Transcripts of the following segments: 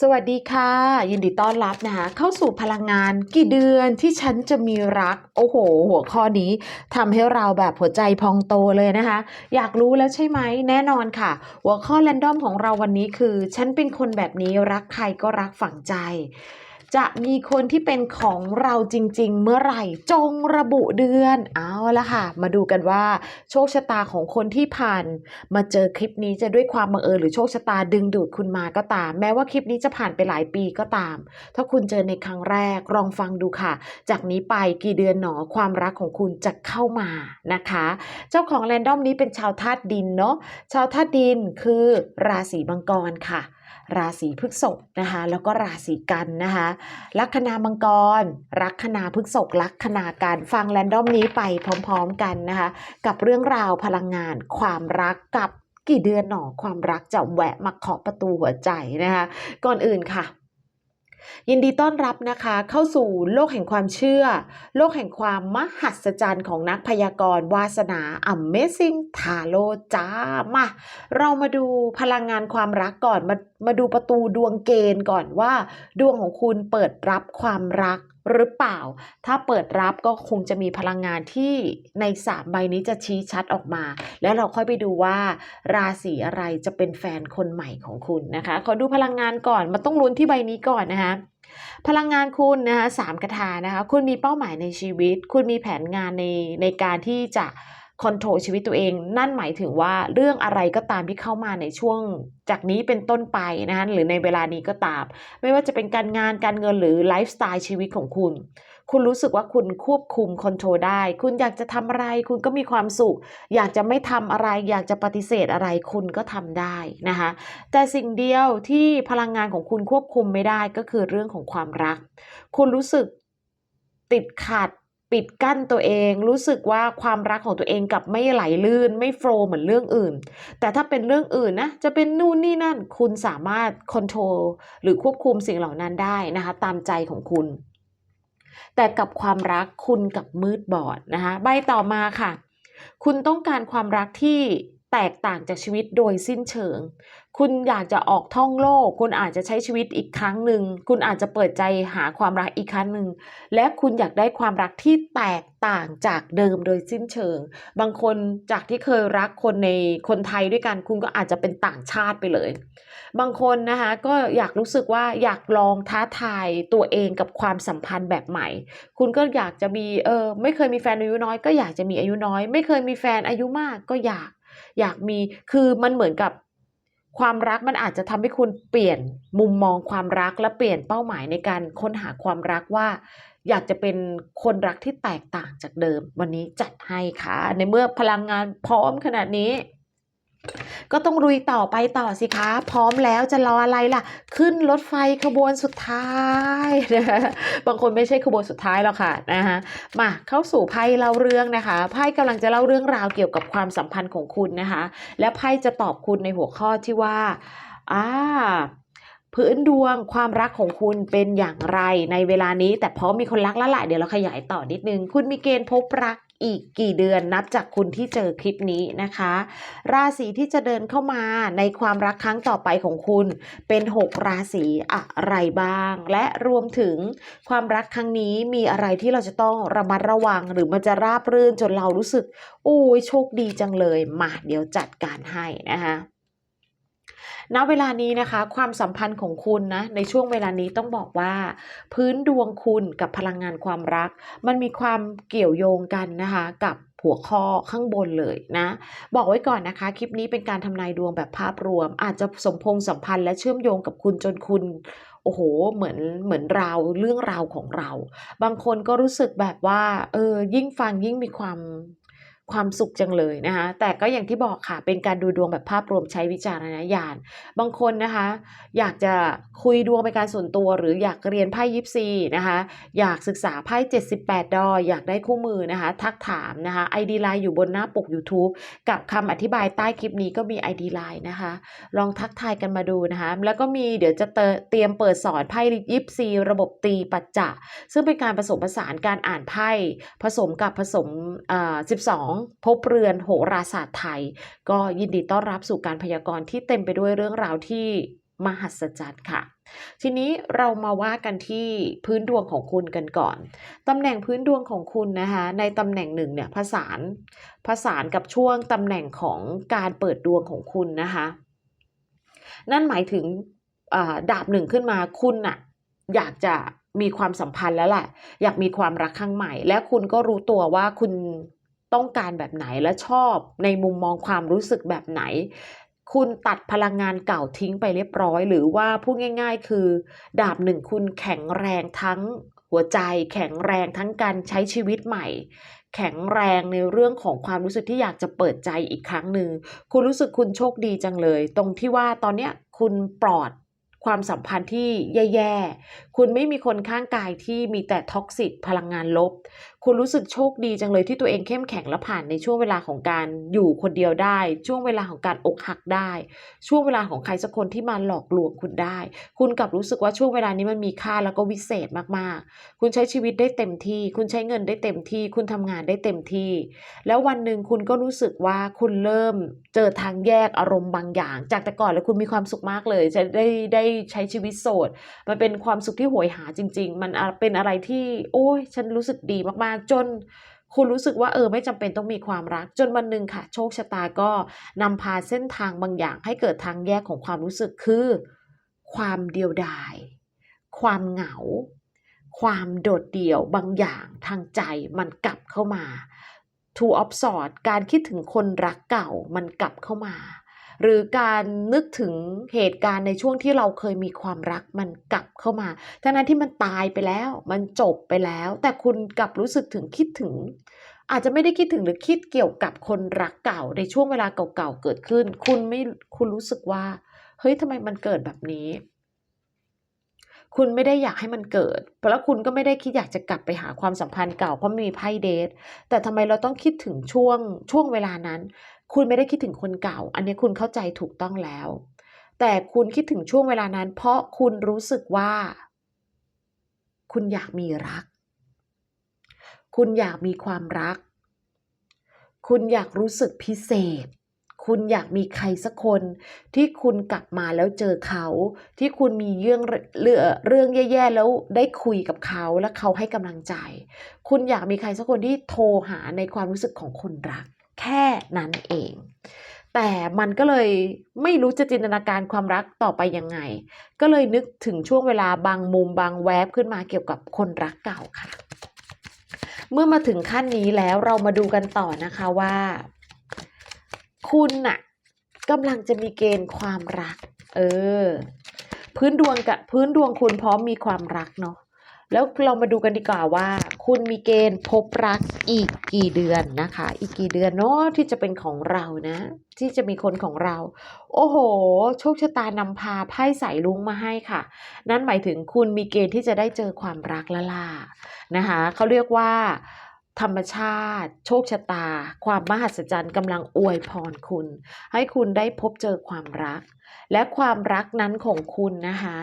สวัสดีค่ะ ยินดีต้อนรับนะคะเข้าสู่พลังงานกี่เดือนที่ฉันจะมีรัก โอ้โห หัวข้อนี้ทำให้เราแบบหัวใจพองโตเลยนะคะ อยากรู้แล้วใช่ไหมแน่นอนค่ะ หัวข้อแรนดอมของเราวันนี้คือ ฉันเป็นคนแบบนี้รักใครก็รักฝังใจ จะมีคนที่เป็นของเราจริง ๆ เมื่อไหร่จงระบุเดือน เอาละค่ะ มาดูกันว่า โชคชะตาของคนที่ผ่าน มาเจอคลิปนี้จะด้วยความบังเอิญหรือโชคชะตาดึงดูดคุณมาก็ตาม แม้ว่าคลิปนี้จะผ่านไปหลายปีก็ตาม ถ้าคุณเจอในครั้งแรกลองฟังดูค่ะ จากนี้ไปกี่เดือนหนอความรักของคุณจะเข้ามานะคะ เจ้าของแรนดอมนี้เป็นชาวธาตุดินเนาะชาวธาตุดินคือราศีมังกรค่ะ ราศีพฤษภนะคะแล้วก็ราศีกันนะคะลัคนามังกร ลัคนาพฤษภลัคนาการฟังแรนดอมนี้ไปพร้อมๆกันนะคะกับเรื่องราวพลังงาน ความรักกับกี่เดือนหนอความรักจะแวะมาเคาะประตูหัวใจนะคะก่อนอื่นค่ะ ยินดีต้อนรับนะคะเข้าสู่โลกแห่งความเชื่อ โลกแห่งความมหัศจรรย์ของนักพยากรณ์วาสนา Amazing t a r o จ้ามาเรามาดูพลังงานความรักก่อนมามาดูประตูดวงเกณฑ์ก่อนว่า ดวงของคุณเปิดรับความรัก หรือเปล่า ถ้าเปิดรับก็คงจะมีพลังงานที่ในสามใบนี้จะชี้ชัดออกมา แล้วเราค่อยไปดูว่า ราศีอะไรจะเป็นแฟนคนใหม่ของคุณนะคะ ขอดูพลังงานก่อน มันต้องลุ้นที่ใบนี้ก่อนนะคะพลังงานคุณนะคะสามกระทานะคะ คุณมีเป้าหมายในชีวิต คุณมีแผนงานในในการที่จะ คอนโทรลชีวิตตัวเอง นั่นหมายถึงว่าเรื่องอะไรก็ตามที่เข้ามาในช่วงจากนี้เป็นต้นไปนะคะหรือในเวลานี้ก็ตาม ไม่ว่าจะเป็นการงานการเงินหรือไลฟ์สไตล์ชีวิตของคุณ คุณรู้สึกว่าคุณควบคุมคอนโทรลได้ คุณอยากจะทำอะไร คุณก็มีความสุข อยากจะไม่ทำอะไร อยากจะปฏิเสธอะไรคุณก็ทำได้นะคะแต่สิ่งเดียวที่พลังงานของคุณควบคุมไม่ได้ก็คือเรื่องของความรัก คุณรู้สึกติดขัด ปิดกั้นตัวเองรู้สึกว่าความรักของตัวเองกับไม่ไหลลื่น ไม่โฟล์เหมือนเรื่องอื่น แต่ถ้าเป็นเรื่องอื่นนะ จะเป็นนู่นนี่นั่น คุณสามารถคอนโทรลหรือควบคุมสิ่งเหล่านั้นได้นะคะ ตามใจของคุณ แต่กับความรักคุณกับมืดบอดนะคะใบต่อมาค่ะ คุณต้องการความรักที่แตกต่างจากชีวิตโดยสิ้นเชิง คุณอยากจะออกท่องโลก คุณอาจจะใช้ชีวิตอีกครั้งหนึ่ง คุณอาจจะเปิดใจหาความรักอีกครั้งหนึ่ง และคุณอยากได้ความรักที่แตกต่างจากเดิมโดยสิ้นเชิง บางคนจากที่เคยรักคนในคนไทยด้วยกัน คุณก็อาจจะเป็นต่างชาติไปเลย บางคนนะคะก็อยากรู้สึกว่าอยากลองท้าทายตัวเองกับความสัมพันธ์แบบใหม่ คุณก็อยากจะมีเออไม่เคยมีแฟนอายุน้อยก็อยากจะมีอายุน้อย ไม่เคยมีแฟนอายุมากก็อยากอยากมีคือมันเหมือนกับ ความรักมันอาจจะทำให้คุณเปลี่ยนมุมมองความรักและเปลี่ยนเป้าหมายในการค้นหาความรักว่า อยากจะเป็นคนรักที่แตกต่างจากเดิม วันนี้จัดให้ค่ะ ในเมื่อพลังงานพร้อมขนาดนี้ ก็ต้องลุยต่อไปต่อสิคะ พร้อมแล้วจะรออะไรล่ะ ขึ้นรถไฟขบวนสุดท้ายนะคะบางคนไม่ใช่ขบวนสุดท้ายหรอกค่ะนะคะมาเข้าสู่ไพ่เล่าเรื่องนะคะไพ่กำลังจะเล่าเรื่องราวเกี่ยวกับความสัมพันธ์ของคุณนะคะ และไพ่จะตอบคุณในหัวข้อที่ว่าอ่าพื้นดวงความรักของคุณเป็นอย่างไรในเวลานี้ แต่พอมมีคนรักแล้วล่ะเดี๋ยวเราขยายต่อนิดนึง คุณมีเกณฑ์พบรัก อีกกี่เดือนนับจากคุณที่เจอคลิปนี้นะคะ ราศีที่จะเดินเข้ามาในความรักครั้งต่อไปของคุณเป็น 6 ราศีอะไรบ้าง และรวมถึงความรักครั้งนี้มีอะไรที่เราจะต้องระมัดระวังหรือมันจะราบรื่นจนเรารู้สึกโอ้ยโชคดีจังเลยมาเดี๋ยวจัดการให้นะคะ ณเวลานี้นะคะ ความสัมพันธ์ของคุณนะในช่วงเวลานี้ต้องบอกว่า พื้นดวงคุณกับพลังงานความรัก มันมีความเกี่ยวโยงกันนะคะกับหัวข้อข้างบนเลยนะ บอกไว้ก่อนนะคะ คลิปนี้เป็นการทำนายดวงแบบภาพรวม อาจจะสมพงษ์สัมพันธ์และเชื่อมโยงกับคุณจนคุณโอ้โห เหมือน เหมือนเราเรื่องราวของเรา บางคนก็รู้สึกแบบว่า เออ ยิ่งฟังยิ่งมีความ ความสุขจังเลยนะคะ แต่ก็อย่างที่บอกค่ะ เป็นการดูดวงแบบภาพรวมใช้วิจารณญาณ บางคนนะคะ อยากจะคุยดวงเป็นการส่วนตัว หรืออยากเรียนไพ่ยิปซีนะคะ อยากศึกษาไพ่78 ดอ อยากได้คู่มือนะคะ ทักถามนะคะ ID Line อยู่บนหน้าปก YouTube กับคำอธิบายใต้คลิปนี้ก็มี ID Line นะคะ ลองทักทายกันมาดูนะคะ แล้วก็มีเดี๋ยวจะเตรียมเปิดสอนไพ่ยิปซีระบบตีปัจจะซึ่งเป็นการผสมผสานการอ่านไพ่ผสมกับผสมอ่อ12พบเรือนโหราศาสตร์ไทย ก็ยินดีต้อนรับสู่การพยากรณ์ที่เต็มไปด้วยเรื่องราวที่มหัศจรรย์ค่ะ ทีนี้เรามาว่ากันที่พื้นดวงของคุณกันก่อน ตำแหน่งพื้นดวงของคุณนะคะในตำแหน่งหนึ่งเนี่ยผสานผสานกับช่วงตำแหน่งของการเปิดดวงของคุณนะคะนั่นหมายถึงดาบหนึ่งขึ้นมาคุณน่ะอยากจะมีความสัมพันธ์แล้วแหละอยากมีความรักครั้งใหม่ และคุณก็รู้ตัวว่าคุณ ต้องการแบบไหนและชอบในมุมมองความรู้สึกแบบไหน คุณตัดพลังงานเก่าทิ้งไปเรียบร้อย หรือว่าพูดง่าย ๆ คือ ดาบหนึ่งคุณแข็งแรงทั้งหัวใจ แข็งแรงทั้งการใช้ชีวิตใหม่ แข็งแรงในเรื่องของความรู้สึกที่อยากจะเปิดใจอีกครั้งหนึ่งคุณรู้สึกคุณโชคดีจังเลย ตรงที่ว่าตอนเนี้ยคุณปลอดความสัมพันธ์ที่แย่ ๆ คุณไม่มีคนข้างกายที่มีแต่ท็อกซิกพลังงานลบ คุณรู้สึกโชคดีจังเลยที่ตัวเองเข้มแข็งและผ่านในช่วงเวลาของการอยู่คนเดียวได้ ช่วงเวลาของการอกหักได้ ช่วงเวลาของใครสักคนที่มาหลอกลวงคุณได้ คุณกลับรู้สึกว่าช่วงเวลานี้มันมีค่าแล้วก็วิเศษมากๆ คุณใช้ชีวิตได้เต็มที่ คุณใช้เงินได้เต็มที่ คุณทำงานได้เต็มที่ แล้ววันหนึ่งคุณก็รู้สึกว่าคุณเริ่มเจอทางแยกอารมณ์บางอย่าง จากแต่ก่อนแล้วคุณมีความสุขมากเลย จะได้ได้ใช้ชีวิตโสด มันเป็นความสุขที่โหยหาจริง ๆ มันเป็นอะไรที่ โอ้ยฉันรู้สึกดีมากๆจนคุณรู้สึกว่าเออไม่จำเป็นต้องมีความรัก จนวันหนึ่งค่ะ โชคชะตาก็นำพาเส้นทางบางอย่างให้เกิดทางแยกของความรู้สึกคือ ความเดียวดาย ความเหงา ความโดดเดี่ยวบางอย่างทางใจมันกลับเข้ามา Two of Swords การคิดถึงคนรักเก่ามันกลับเข้ามา หรือการนึกถึงเหตุการณ์ในช่วงที่เราเคยมีความรักมันกลับเข้ามาทั้งนั้นที่มันตายไปแล้ว มันจบไปแล้ว แต่คุณกลับรู้สึกถึงคิดถึง อาจจะไม่ได้คิดถึงหรือคิดเกี่ยวกับคนรักเก่าในช่วงเวลาเก่าๆเกิดขึ้น คุณไม่คุณรู้สึกว่า เฮ้ยทำไมมันเกิดแบบนี้คุณไม่ได้อยากให้มันเกิด เพราะคุณก็ไม่ได้คิดอยากจะกลับไปหาความสัมพันธ์เก่าเพราะมีไพ่เดท แต่ทำไมเราต้องคิดถึงช่วงช่วงเวลานั้น คุณไม่ได้คิดถึงคนเก่า อันนี้คุณเข้าใจถูกต้องแล้ว แต่คุณคิดถึงช่วงเวลานั้น เพราะคุณรู้สึกว่า คุณอยากมีรัก คุณอยากมีความรัก คุณอยากรู้สึกพิเศษ คุณอยากมีใครสักคน ที่คุณกลับมาแล้วเจอเขา ที่คุณมีเรื่องเรื่องเรื่องแย่ๆแล้วได้คุยกับเขาและเขาให้กำลังใจ คุณอยากมีใครสักคนที่โทรหาในความรู้สึกของคนรัก แค่นั้นเอง แต่มันก็เลยไม่รู้จะจินตนาการความรักต่อไปยังไง ก็เลยนึกถึงช่วงเวลาบางมุมบางแวบขึ้นมาเกี่ยวกับคนรักเก่าค่ะ เมื่อมาถึงขั้นนี้แล้วเรามาดูกันต่อนะคะว่า คุณน่ะกำลังจะมีเกณฑ์ความรัก เออ พื้นดวงกับพื้นดวงคุณพร้อมมีความรักเนาะแล้วเรามาดูกันดีกว่าว่า คุณมีเกณฑ์พบรักอีกกี่เดือนนะคะ อีกกี่เดือนเนาะที่จะเป็นของเรานะ ที่จะมีคนของเรา โอ้โห โชคชะตานำพาไพ่สายลุงมาให้ค่ะ นั่นหมายถึงคุณมีเกณฑ์ที่จะได้เจอความรักละล่ะนะคะเขาเรียกว่าธรรมชาติ โชคชะตา ความมหัศจรรย์กำลังอวยพรคุณ ให้คุณได้พบเจอความรัก และความรักนั้นของคุณนะคะ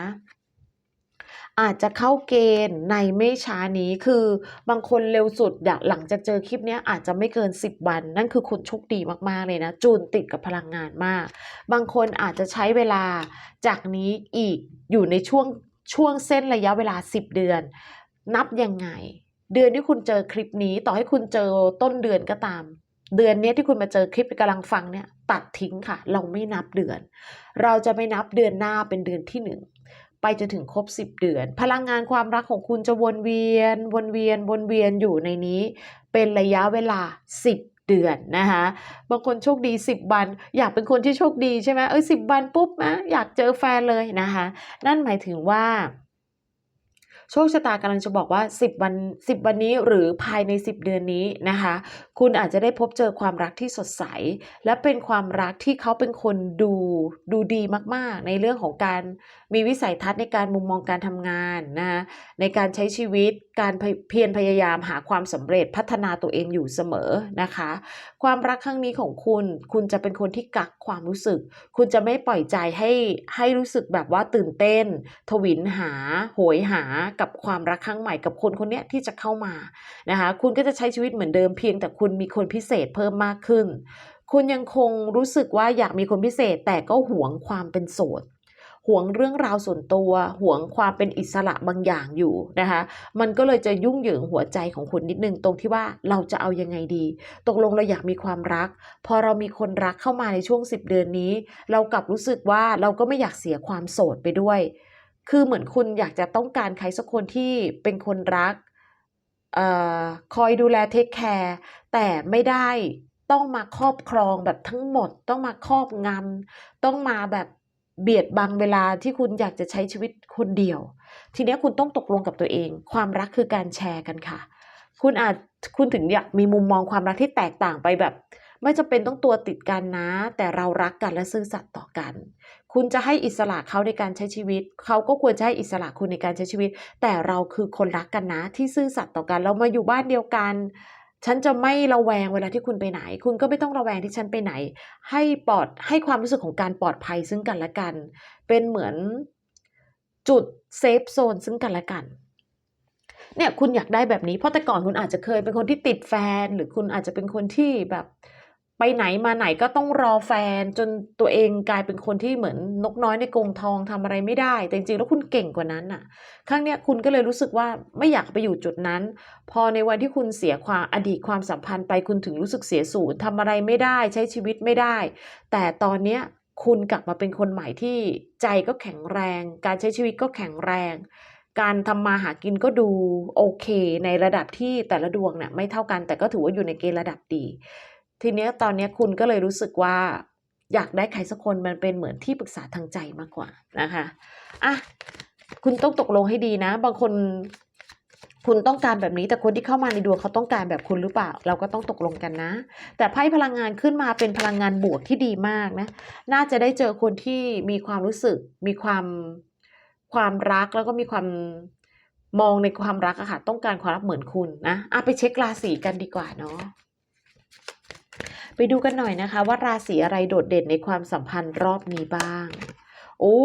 อาจจะเข้าเกณฑ์ในไม่ช้านี้คือบางคนเร็วสุดอยากหลังจากเจอคลิปนี้อาจจะไม่เกิน 10 วัน นั่นคือคุณโชคดีมากๆเลยนะ จูนติดกับพลังงานมาก บางคนอาจจะใช้เวลาจากนี้อีกอยู่ในช่วงช่วงเส้นระยะเวลา 10 เดือน นับยังไง เดือนที่คุณเจอคลิปนี้ต่อให้คุณเจอต้นเดือนก็ตาม เดือนนี้ที่คุณมาเจอคลิปกำลังฟังเนี่ยตัดทิ้งค่ะ เราไม่นับเดือน เราจะไม่นับเดือนหน้าเป็นเดือนที่หนึ่ง ไปจนถึงครบ 10 เดือน พลังงานความรักของคุณจะวนเวียน วนเวียน วนเวียนอยู่ในนี้ เป็นระยะเวลา 10เดือนนะคะบางคนโชคดี 10 วัน อยากเป็นคนที่โชคดีใช่ไหมเอ้ยสิวันปุ๊บนะอยากเจอแฟนเลยนะคะนั่นหมายถึงว่า โชคชะตากำลังจะบอกว่า 10 วัน 10 วันนี้หรือภายใน 10 เดือนนี้นะคะคุณอาจจะได้พบเจอความรักที่สดใส และเป็นความรักที่เขาเป็นคนดูดูดีมากๆ ในเรื่องของการมีวิสัยทัศน์ในการมุมมองการทำงานนะคะในการใช้ชีวิตการเพียรพยายามหาความสำเร็จพัฒนาตัวเองอยู่เสมอนะคะ ความรักครั้งนี้ของคุณ คุณจะเป็นคนที่กักความรู้สึก คุณจะไม่ปล่อยใจให้ให้รู้สึกแบบว่าตื่นเต้น ทวินหาโหยหากับความรักครั้งใหม่กับคนคนเนี้ยที่จะเข้ามานะคะคุณก็จะใช้ชีวิตเหมือนเดิมเพียงแต่คุณมีคนพิเศษเพิ่มมากขึ้น คุณยังคงรู้สึกว่าอยากมีคนพิเศษแต่ก็หวงความเป็นโสด หวงเรื่องราวส่วนตัวหวงความเป็นอิสระบางอย่างอยู่นะคะ มันก็เลยจะยุ่งเหยิงหัวใจของคุณนิดนึงตรงที่ว่าเราจะเอายังไงดี ตกลงเราอยากมีความรัก พอเรามีคนรักเข้ามาในช่วง 10 เดือนนี้ เรากลับรู้สึกว่าเราก็ไม่อยากเสียความโสดไปด้วย คือเหมือนคุณอยากจะต้องการใครสักคนที่เป็นคนรักออคอยดูแลเทคแคร์แต่ไม่ได้ต้องมาครอบครองแบบทั้งหมด ต้องมาครอบงำต้องมาแบบ เบียดบังเวลาที่คุณอยากจะใช้ชีวิตคนเดียว ทีนี้คุณต้องตกลงกับตัวเอง ความรักคือการแชร์กันค่ะ คุณอาจคุณถึงอยากมีมุมมองความรักที่แตกต่างไปแบบ ไม่จำเป็นต้องตัวติดกันนะ แต่เรารักกันและซื่อสัตย์ต่อกัน คุณจะให้อิสระเขาในการใช้ชีวิต เขาก็ควรจะให้อิสระคุณในการใช้ชีวิต แต่เราคือคนรักกันนะที่ซื่อสัตย์ต่อกัน เรามาอยู่บ้านเดียวกัน ฉันจะไม่ระแวงเวลาที่คุณไปไหน คุณก็ไม่ต้องระแวงที่ฉันไปไหน ให้ปลอดให้ความรู้สึกของการปลอดภัยซึ่งกันและกัน เป็นเหมือนจุดเซฟโซนซึ่งกันและกันเนี่ยคุณอยากได้แบบนี้เพราะแต่ก่อนคุณอาจจะเคยเป็นคนที่ติดแฟน หรือคุณอาจจะเป็นคนที่แบบ ไปไหนมาไหนก็ต้องรอแฟน จนตัวเองกลายเป็นคนที่เหมือนนกน้อยในกรงทองทำอะไรไม่ได้ แต่จริงๆแล้วคุณเก่งกว่านั้นน่ะ ครั้งเนี้ยคุณก็เลยรู้สึกว่าไม่อยากไปอยู่จุดนั้น พอในวันที่คุณเสียความอดีตความสัมพันธ์ไปคุณถึงรู้สึกเสียศูนย์ทำอะไรไม่ได้ ใช้ชีวิตไม่ได้ แต่ตอนเนี้ยคุณกลับมาเป็นคนใหม่ที่ใจก็แข็งแรง การใช้ชีวิตก็แข็งแรง การทำมาหากินก็ดูโอเค ในระดับที่แต่ละดวงเนี่ยไม่เท่ากันแต่ก็ถือว่าอยู่ในเกณฑ์ระดับดี ทีเนี้ยตอนเนี้ยคุณก็เลยรู้สึกว่า อยากได้ใครสักคนมันเป็นเหมือนที่ปรึกษาทางใจมากกว่านะคะอะคุณต้องตกลงให้ดีนะ บางคนคุณต้องการแบบนี้แต่คนที่เข้ามาในดวงเขาต้องการแบบคุณหรือเปล่า เราก็ต้องตกลงกันนะ แต่ไพ่พลังงานขึ้นมาเป็นพลังงานบวกที่ดีมากนะ น่าจะได้เจอคนที่มีความรู้สึก มีความความรักแล้วก็มีความมองในความรักอะค่ะต้องการความรักเหมือนคุณนะอะไปเช็คราศีกันดีกว่าเนาะ ไปดูกันหน่อยนะคะ ว่าราศีอะไรโดดเด่นในความสัมพันธ์รอบนี้บ้าง โอ้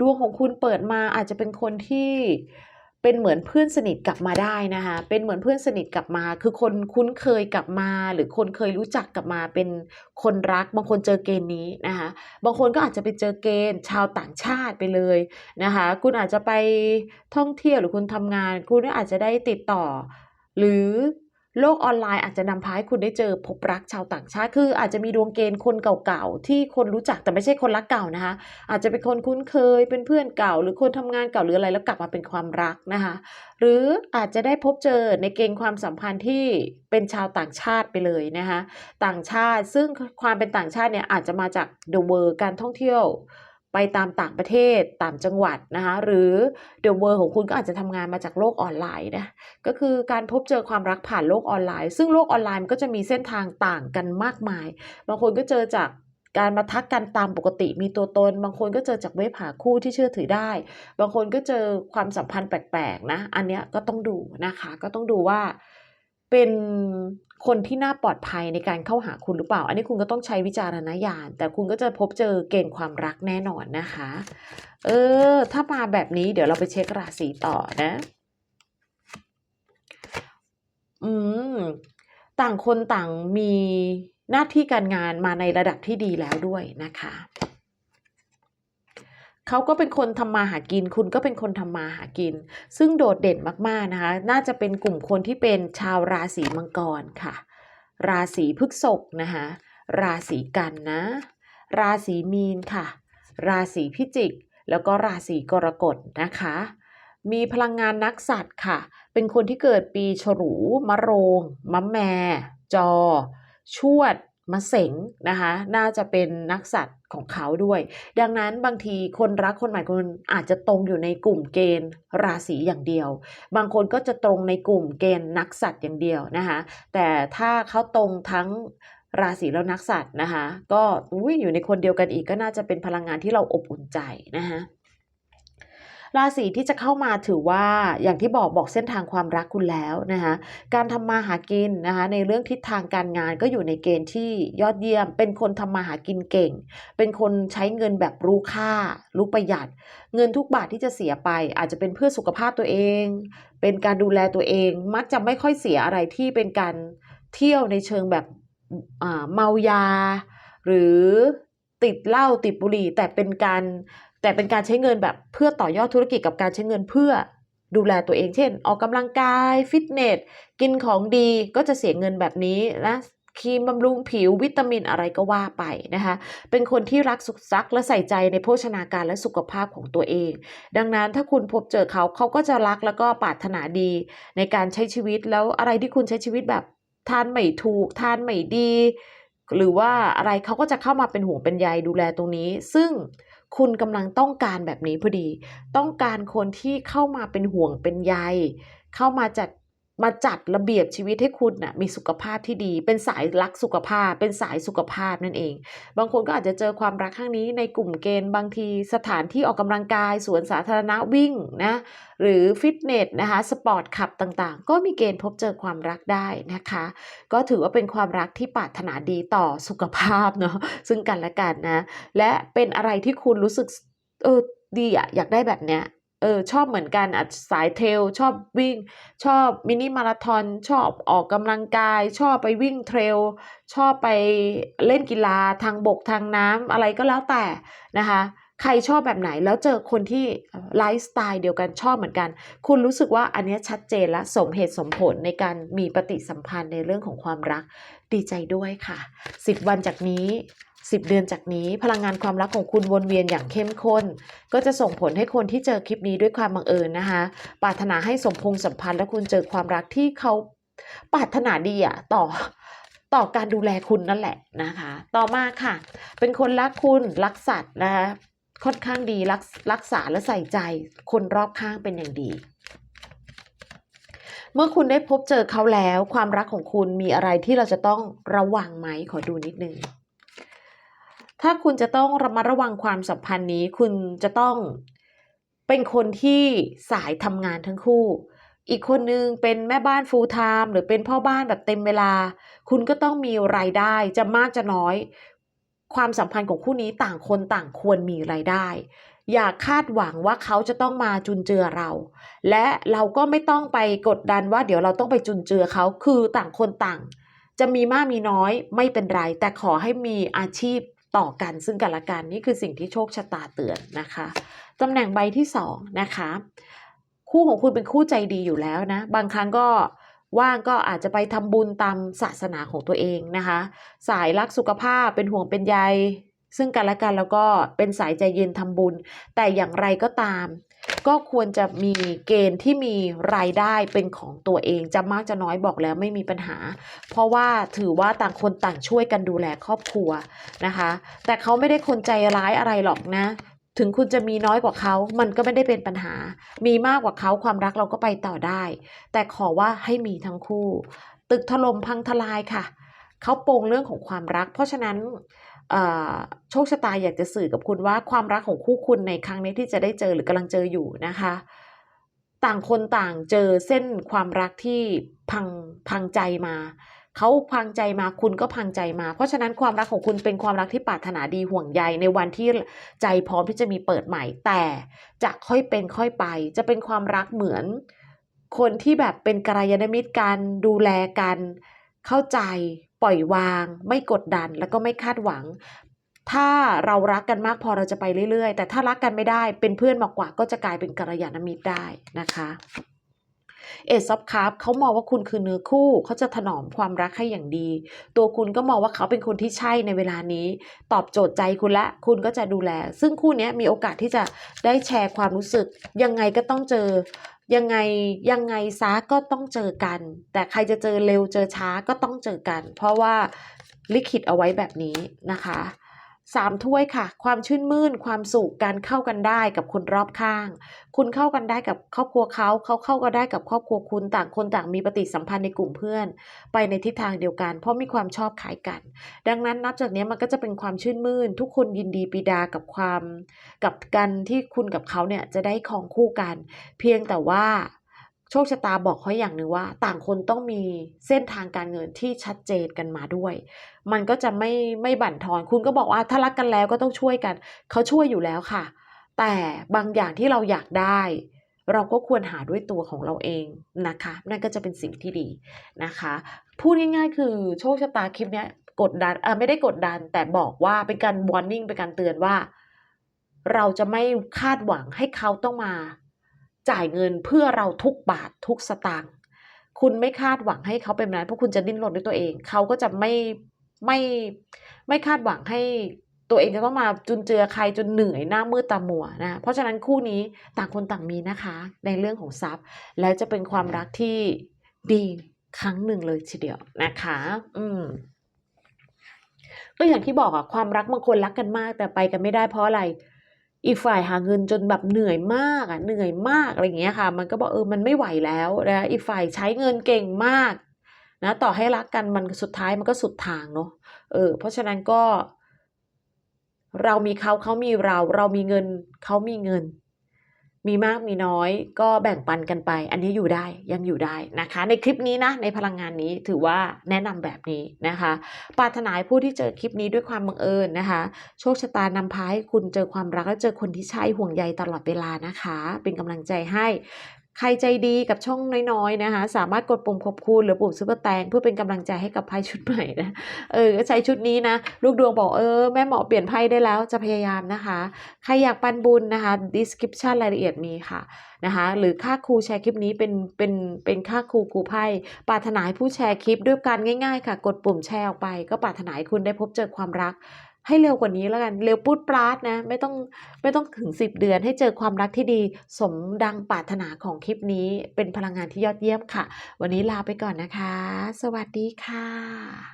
ดวงของคุณเปิดมาอาจจะเป็นคนที่เป็นเหมือนเพื่อนสนิทกลับมาได้นะคะ เป็นเหมือนเพื่อนสนิทกลับมา คือคนคุ้นเคยกลับมา หรือคนเคยรู้จักกลับมาเป็นคนรัก บางคนเจอเกณฑ์นี้นะคะ บางคนก็อาจจะไปเจอเกณฑ์ชาวต่างชาติไปเลยนะคะ คุณอาจจะไปท่องเที่ยวหรือคุณทำงาน คุณก็อาจจะได้ติดต่อ หรือ โลกออนไลน์อาจจะนำพาให้คุณได้เจอพบรักชาวต่างชาติ คืออาจจะมีดวงเกณฑ์คนเก่าๆ ที่คนรู้จักแต่ไม่ใช่คนรักเก่านะคะ อาจจะเป็นคนคุ้นเคยเป็นเพื่อนเก่า หรือคนทำงานเก่าหรืออะไรแล้วกลับมาเป็นความรักนะคะ หรืออาจจะได้พบเจอในเกณฑ์ความสัมพันธ์ที่เป็นชาวต่างชาติไปเลยนะคะ ต่างชาติซึ่งความเป็นต่างชาติเนี่ยอาจจะมาจาก The World การท่องเที่ยว ไปตามต่างประเทศต่างจังหวัดนะคะหรือ The World ของคุณก็อาจจะทำงานมาจากโลกออนไลน์นะก็คือการพบเจอความรักผ่านโลกออนไลน์ ซึ่งโลกออนไลน์มันก็จะมีเส้นทางต่างกันมากมาย บางคนก็เจอจากการมาทักกันตามปกติมีตัวตน บางคนก็เจอจากเว็บหาคู่ที่เชื่อถือได้ บางคนก็เจอความสัมพันธ์แปลกๆนะ อันเนี้ยก็ต้องดูนะคะ ก็ต้องดูว่าเป็น คนที่น่าปลอดภัยในการเข้าหาคุณหรือเปล่า อันนี้คุณก็ต้องใช้วิจารณญาณ แต่คุณก็จะพบเจอเกณฑ์ความรักแน่นอนนะคะ เออ ถ้ามาแบบนี้เดี๋ยวเราไปเช็คราศีต่อนะ อืม ต่างคนต่างมีหน้าที่การงานมาในระดับที่ดีแล้วด้วยนะคะ เขาก็เป็นคนทำมาหากิน คุณก็เป็นคนทำมาหากิน ซึ่งโดดเด่นมากๆนะคะ น่าจะเป็นกลุ่มคนที่เป็นชาวราศีมังกรค่ะ ราศีพฤษภนะคะราศีกันนะ ราศีมีนค่ะ ราศีพิจิก แล้วก็ราศีกรกฎนะคะ มีพลังงานนักสัตว์ค่ะ เป็นคนที่เกิดปีฉลูมะโรงมะแม จอ ชวด มะเสงนะคะ น่าจะเป็นนักสัตว์ของเขาด้วย ดังนั้นบางทีคนรักคนใหม่คนอาจจะตรงอยู่ในกลุ่มเกณฑ์ราศีอย่างเดียว บางคนก็จะตรงในกลุ่มเกณฑ์นักสัตว์อย่างเดียวนะคะ แต่ถ้าเขาตรงทั้งราศีแล้วนักสัตว์นะคะ ก็อุ้ยอยู่ในคนเดียวกันอีกก็น่าจะเป็นพลังงานที่เราอบอุ่นใจนะคะ ราศีที่จะเข้ามาถือว่าอย่างที่บอกบอกเส้นทางความรักคุณแล้วนะคะการทำมาหากินนะคะในเรื่องทิศทางการงานก็อยู่ในเกณฑ์ที่ยอดเยี่ยม เป็นคนทำมาหากินเก่ง เป็นคนใช้เงินแบบรู้ค่า รู้ประหยัด เงินทุกบาทที่จะเสียไป อาจจะเป็นเพื่อสุขภาพตัวเอง เป็นการดูแลตัวเอง มักจะไม่ค่อยเสียอะไรที่เป็นการเที่ยวในเชิงแบบเมายา หรือ ติดเหล้าติดบุหรี่ แต่เป็นการแต่เป็นการใช้เงินแบบเพื่อต่อยอดธุรกิจกับการใช้เงินเพื่อดูแลตัวเองเช่น ออกกำลังกายฟิตเนสกินของดีก็จะเสียเงินแบบนี้นะครีมบำรุงผิววิตามินอะไรก็ว่าไปนะคะ เป็นคนที่รักสุขซักและใส่ใจในโภชนาการและสุขภาพของตัวเอง ดังนั้นถ้าคุณพบเจอเขาเขาก็จะรักแล้วก็ปรารถนาดีในการใช้ชีวิตแล้วอะไรที่คุณใช้ชีวิตแบบทานไม่ถูกทานไม่ดี หรือว่าอะไรเขาก็จะเข้ามาเป็นห่วงเป็นใยดูแลตรงนี้ ซึ่งคุณกำลังต้องการแบบนี้พอดี ต้องการคนที่เข้ามาเป็นห่วงเป็นใย เข้ามาจัด มาจัดระเบียบชีวิตให้คุณนะ่ะมีสุขภาพที่ดี เป็นสายรักสุขภาพ เป็นสายสุขภาพนั่นเอง บางคนก็อาจจะเจอความรักข้างนี้ในกลุ่มเกณฑ์บางทีสถานที่ออกกำลังกายสวนสาธารณะวิ่งนะหรือฟิตเนสนะคะสปอร์ตคลับต่างๆ ก็มีเกณฑ์พบเจอความรักได้นะคะ ก็ถือว่าเป็นความรักที่ปรารถนาดีต่อสุขภาพเนาะซึ่งกันและกันนะ และเป็นอะไรที่คุณรู้สึกเออดีอะอยากได้แบบเนี้ย เออชอบเหมือนกันอะสายเทรลชอบวิ่ง ชอบมินิมาราธอนชอบออกกำลังกาย ชอบไปวิ่งเทรล ชอบไปเล่นกีฬาทางบกทางน้ำอะไรก็แล้วแต่นะคะใครชอบแบบไหนแล้วเจอคนที่ไลฟ์สไตล์เดียวกันชอบเหมือนกัน คุณรู้สึกว่าอันเนี้ยชัดเจนและสมเหตุสมผลในการมีปฏิสัมพันธ์ในเรื่องของความรักดีใจด้วยค่ะ 10 วันจากนี้ 10 เดือนจากนี้ พลังงานความรักของคุณวนเวียนอย่างเข้มข้น ก็จะส่งผลให้คนที่เจอคลิปนี้ด้วยความบังเอิญนะคะปรารถนาให้สมพงษ์สัมพันธ์และคุณเจอความรักที่เขาปรารถนาดีอะต่อต่อการดูแลคุณนั่นแหละนะคะ ต่อมาค่ะ เป็นคนรักคุณรักสัตว์นะคะค่อนข้างดีรักรักษาและใส่ใจ คนรอบข้างเป็นอย่างดี เมื่อคุณได้พบเจอเขาแล้ว ความรักของคุณมีอะไรที่เราจะต้องระวังไหมขอดูนิดนึง ถ้าคุณจะต้องระมัดระวังความสัมพันธ์นี้ คุณจะต้องเป็นคนที่สายทำงานทั้งคู่ อีกคนนึงเป็นแม่บ้าน full time หรือเป็นพ่อบ้านแบบเต็มเวลา คุณก็ต้องมีรายได้จะมากจะน้อย ความสัมพันธ์ของคู่นี้ต่างคนต่างควรมีรายได้ อย่าคาดหวังว่าเขาจะต้องมาจุนเจือเรา และเราก็ไม่ต้องไปกดดันว่าเดี๋ยวเราต้องไปจุนเจือเขาคือต่างคนต่าง จะมีมากมีน้อยไม่เป็นไร แต่ขอให้มีอาชีพ ต่อกันซึ่งกันและกันนี่คือสิ่งที่โชคชะตาเตือนนะคะตำแหน่งใบที่สองนะคะคู่ของคุณเป็นคู่ใจดีอยู่แล้วนะบางครั้งก็ว่างก็อาจจะไปทำบุญตามศาสนาของตัวเองนะคะ สายรักสุขภาพเป็นห่วงเป็นใยซึ่งกันและกันแล้วก็เป็นสายใจเย็นทำบุญ แต่อย่างไรก็ตาม ก็ควรจะมีเกณฑ์ที่มีรายได้เป็นของตัวเอง จะมากจะน้อยบอกแล้วไม่มีปัญหา เพราะว่าถือว่าต่างคนต่างช่วยกันดูแลครอบครัวนะคะ แต่เขาไม่ได้คนใจร้ายอะไรหรอกนะ ถึงคุณจะมีน้อยกว่าเขา มันก็ไม่ได้เป็นปัญหา มีมากกว่าเขาความรักเราก็ไปต่อได้ แต่ขอว่าให้มีทั้งคู่ ตึกถล่มพังทลายค่ะ เขาโปงเรื่องของความรัก เพราะฉะนั้น โชคชะตาอยากจะสื่อกับคุณว่าความรักของคู่คุณในครั้งนี้ที่จะได้เจอหรือกำลังเจออยู่นะคะ ต่างคนต่างเจอเส้นความรักที่พังพังใจมาเขาพังใจมาคุณก็พังใจมา เพราะฉะนั้นความรักของคุณเป็นความรักที่ปรารถนาดีห่วงใยในวันที่ใจพร้อมที่จะมีเปิดใหม่ แต่จะค่อยเป็นค่อยไป จะเป็นความรักเหมือน คนที่แบบเป็นกัลยาณมิตรกันดูแลกัน เข้าใจ ปล่อยวาง ไม่กดดันแล้วก็ไม่คาดหวัง ถ้าเรารักกันมากพอเราจะไปเรื่อยๆ แต่ถ้ารักกันไม่ได้เป็นเพื่อนมากกว่าก็จะกลายเป็นกัลยาณมิตรได้นะคะ เอซอฟคาร์ฟเขามองว่าคุณคือเนื้อคู่เขาจะถนอมความรักให้อย่างดี ตัวคุณก็มองว่าเขาเป็นคนที่ใช่ในเวลานี้ ตอบโจทย์ใจคุณละ คุณก็จะดูแล ซึ่งคู่นี้มีโอกาสที่จะได้แชร์ความรู้สึก ยังไงก็ต้องเจอ ยังไงยังไงซะก็ต้องเจอกัน แต่ใครจะเจอเร็วเจอช้าก็ต้องเจอกัน เพราะว่าลิขิตเอาไว้แบบนี้นะคะ สามถ้วยค่ะ ความชื่นมื่น ความสุขการเข้ากันได้กับคนรอบข้าง คุณเข้ากันได้กับครอบครัวเขาเขาเข้ากันได้กับครอบครัวคุณต่างคนต่างมีปฏิสัมพันธ์ในกลุ่มเพื่อน ไปในทิศทางเดียวกัน เพราะมีความชอบขายกัน ดังนั้นนับจากนี้มันก็จะเป็นความชื่นมื่น ทุกคนยินดีปีดากับความ กับกันที่คุณกับเขาเนี่ยจะได้ครองคู่กัน เพียงแต่ว่าโชคชะตาบอกเขาอย่างหนึ่งว่า ต่างคนต้องมีเส้นทางการเงินที่ชัดเจนกันมาด้วย มันก็จะไม่ไม่บั่นทอน คุณก็บอกว่าถ้ารักกันแล้วก็ต้องช่วยกัน เขาช่วยอยู่แล้วค่ะ แต่บางอย่างที่เราอยากได้ เราก็ควรหาด้วยตัวของเราเองนะคะ นั่นก็จะเป็นสิ่งที่ดีนะคะ พูดง่ายๆ คือโชคชะตาคลิปนี้กดดันเออไม่ได้กดดัน แต่บอกว่าเป็นการ warning เป็นการเตือนว่า เราจะไม่คาดหวังให้เขาต้องมา จ่ายเงินเพื่อเราทุกบาททุกสตางค์คุณไม่คาดหวังให้เขาเป็นนั้นเพราะคุณจะดิ้นรนด้วยตัวเอง เขาก็จะไม่ ไม่ไม่คาดหวังให้ตัวเองจะต้องมาจุนเจือใครจนเหนื่อยหน้ามืดตามัวนะ เพราะฉะนั้นคู่นี้ต่างคนต่างมีนะคะ ในเรื่องของทรัพย์ แล้วจะเป็นความรักที่ดีครั้งหนึ่งเลยทีเดียวนะคะ อืมก็อย่างที่บอกอะความรักบางคนรักกันมาก แต่ไปกันไม่ได้เพราะอะไร อีกฝ่ายหาเงินจนแบบเหนื่อยมากอะเหนื่อยมากอะไรอย่างเงี้ยค่ะ มันก็บอกเออมันไม่ไหวแล้วนะอีกฝ่ายใช้เงินเก่งมาก นะต่อให้รักกันมันสุดท้ายมันก็สุดทางเนาะเออเพราะฉะนั้นก็ เรามีเขาเขามีเรา เรามีเงินเขามีเงิน มีมากมีน้อย ก็แบ่งปันกันไป อันนี้อยู่ได้ยังอยู่ได้นะคะ ในคลิปนี้นะในพลังงานนี้ถือว่าแนะนำแบบนี้นะคะปรารถนาให้ผู้ที่เจอคลิปนี้ด้วยความบังเอิญนะคะ โชคชะตานำพาให้คุณเจอความรักและเจอคนที่ใช่ห่วงใยตลอดเวลานะคะ เป็นกำลังใจให้ ใครใจดีกับช่องน้อยๆนะคะ สามารถกดปุ่มขอบคุณหรือปุ่มซุปเปอร์แตงเพื่อเป็นกำลังใจให้กับไพ่ชุดใหม่นะเออใช้ชุดนี้นะ ลูกดวงบอกเออแม่หมอเปลี่ยนไพ่ได้แล้วจะพยายามนะคะ ใครอยากปันบุญนะคะ description รายละเอียดมีค่ะนะคะหรือค่าครูแชร์คลิปนี้เป็นเป็นเป็นค่าครูครูไพ่ปรารถนาให้ผู้แชร์คลิปด้วยการง่าย ๆ ค่ะ กดปุ่มแชร์ออกไป ก็ปรารถนาให้คุณได้พบเจอความรัก ให้เร็วกว่านี้แล้วกัน เร็วปุ๊ดปราดนะ ไม่ต้องไม่ต้องถึง 10 เดือนให้เจอความรักที่ดี สมดังปรารถนาของคลิปนี้ เป็นพลังงานที่ยอดเยี่ยมค่ะ วันนี้ลาไปก่อนนะคะ สวัสดีค่ะ